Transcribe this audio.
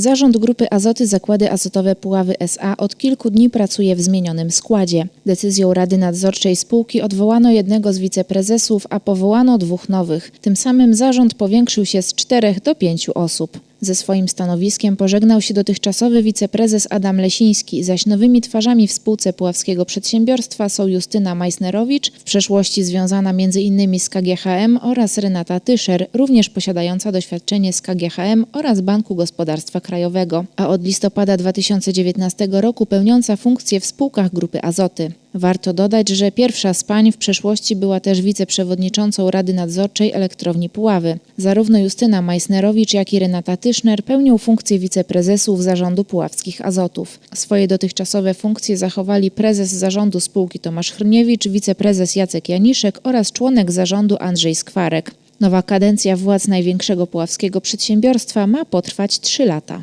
Zarząd Grupy Azoty Zakłady Azotowe Puławy S.A. od kilku dni pracuje w zmienionym składzie. Decyzją Rady Nadzorczej spółki odwołano jednego z wiceprezesów, a powołano dwóch nowych. Tym samym zarząd powiększył się z czterech do pięciu osób. Ze swoim stanowiskiem pożegnał się dotychczasowy wiceprezes Adam Lesiński, zaś nowymi twarzami w spółce Puławskiego Przedsiębiorstwa są Justyna Majsnerowicz, w przeszłości związana m.in. z KGHM oraz Renata Tyszer, również posiadająca doświadczenie z KGHM oraz Banku Gospodarstwa Krajowego, a od listopada 2019 roku pełniąca funkcję w spółkach Grupy Azoty. Warto dodać, że pierwsza z pań w przeszłości była też wiceprzewodniczącą Rady Nadzorczej Elektrowni Puławy. Zarówno Justyna Majsnerowicz, jak i Renata Tyszner pełnią funkcję wiceprezesów zarządu puławskich azotów. Swoje dotychczasowe funkcje zachowali prezes zarządu spółki Tomasz Chrniewicz, wiceprezes Jacek Janiszek oraz członek zarządu Andrzej Skwarek. Nowa kadencja władz największego puławskiego przedsiębiorstwa ma potrwać 3 lata.